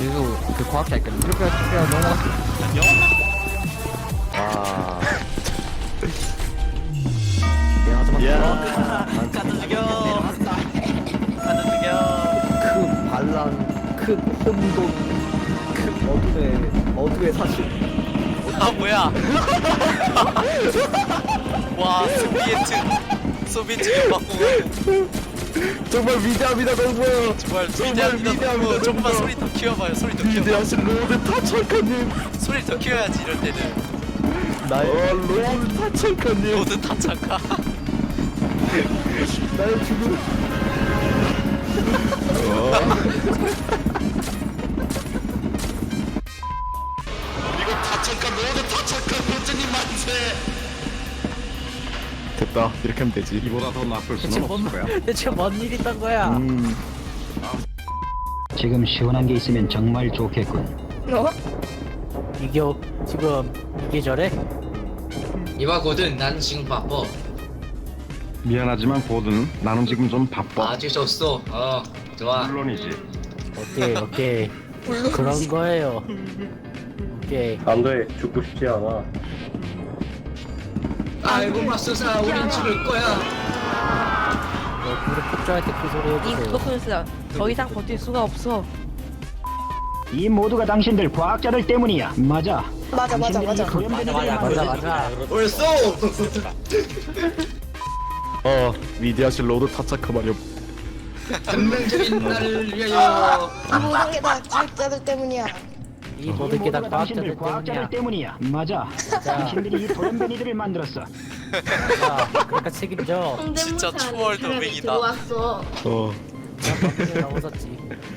계속 그 과학자 있거든. 이렇게 이렇게 넘어갔어. 아. 내가 좀 가다 죽여. 가다 죽여. 큰 반란 큰 혼돈 큰 어둠의 어둠의 사실. 아 뭐야? 와 소비에트 소비에트 연방공 정말 위대합니다 정말. 정말 위대합니다 너무 조금만 너무. 소리 더 키워봐요 소리 더 키워봐 위대하신 로드 타철카님. 소리 더 키워야지 이럴 때는. 나의 어, 로드 타철카님. 모두 다 착하 나의 죽음 됐다 이렇게 하면 되지 이보다 더 나쁠 대체 수는 뭔, 없을 거야. 대체 뭔 일이 있던 거야? 음 지금 시원한 게 있으면 정말 좋겠군. 어? 이게 지금 이게 저래? 이봐거든 난 지금 바빠 미안하지만 보든 나는 지금 좀 바빠. 아주 좋소 어 좋아 물론이지. 오케이 오케이 그런 거예요. 오케이 안돼 죽고 싶지 않아 아이고 맙소사 우린 죽을 거야 너 우리 폭주한테 그 소리 이 해주세요. 그것은 더 이상 버틸 수가 없어. 이 모두가 당신들 과학자들 때문이야. 맞아. 맞아 맞아 맞아. 맞아 맞아 맞아. 벌써 어 위대하신 로드 타철카 말이야 운명적인 날을 위하여 이 모든 게다 과학자들 때문이야. 이 모든 게 다 모두가 당신들 과학자들 과학자들 때문이야. 때문이야. 맞아. 당신들이 이 돌연변이들을 만들었어. 자, 그러니까 책임져. 진짜 초월드 맹이다 어.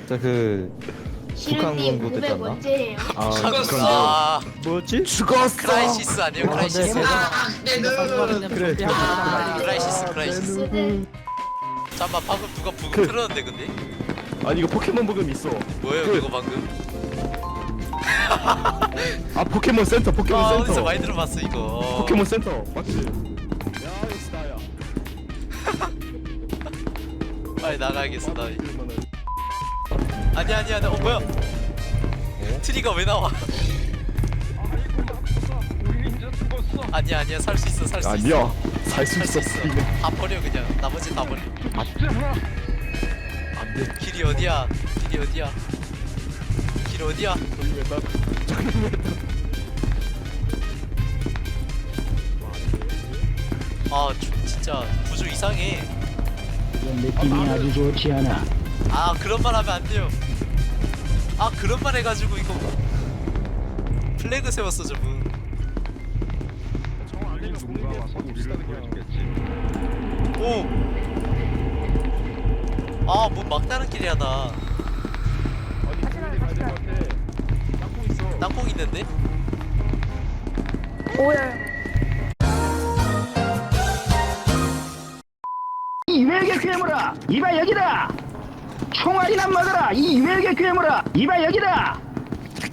저그 북한 공부 됐잖아 아 죽었어 아 뭐지? 죽었어 크라이시스 아니에요 어, 근데 크라이시스 내가 아 내 눈. 그래. 크라이시스 크라이시스 잠깐만 방금 누가 부금 틀었는데 근데 아니 이거 포켓몬 부금 있어 뭐예요 그- 그거 방금 아 포켓몬 센터 포켓몬 아 센터. 어디서 많이 들어봤어 이거. 포켓몬 센터 맞지? 야 역시 나야 빨리 나가야겠어 나. 아니야 아니야 나- 어 뭐야? 트리가 왜 나와? 아니야 아니야 살 수 있어 살 수 있어 아니야 살 수 있어. 있어. 다 버려 그냥. 나머지 다 버려. 안돼. 길이 어디야? 길이 어디야 길 어디야 아 주- 진짜 구조 이상해 이런 느낌이 아주 좋지 않아. 아 그런 말 하면 안 돼요 아 그런 말 해가지고 이거 플래그 세웠어 저분 누군가 와서 우리를 구해주겠지. 오! 아, 뭐 막다른 길이야, 나. 땅콩 있는데? 오야. 이 외계 괴물아, 이봐 여기다. 총알이나 먹어라. 이 외계 괴물아, 이봐 여기다.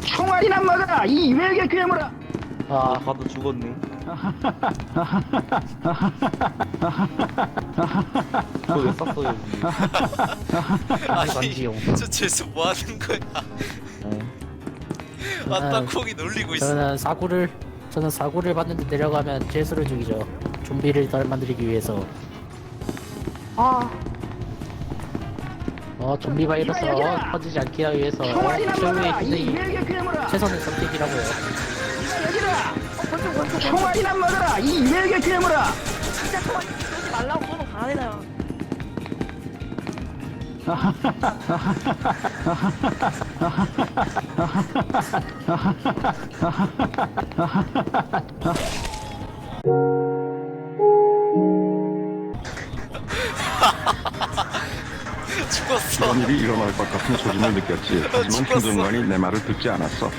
총알이나 먹어라. 이 외계 괴물아. 아 가도 죽었네 그거 왜 쌌어 여기 아니. 저 재수 뭐 하는 거야? 아, 저는- 땅콩이 놀리고 있어. 저는 사고를 저는 사고를 받는데 내려가면 죄수를 죽이죠. 좀비를 덜 만들기 위해서. 아 어 좀비 바이러스 어, 퍼지지 않기 위해서 총알이나 최후의 먹어라. 이 기능이 외계 괴물아. 최선의 선택이라고요. 이봐 여기다. 총알이나 먹어라. 이 외계 괴물아. 진짜 그만 그러지 말라고 그러면 가야 죽었어. 이런 일이 일어날 것 같은 소진을 느꼈지. 하지만. 김정관이 내 말을 듣지 않았어.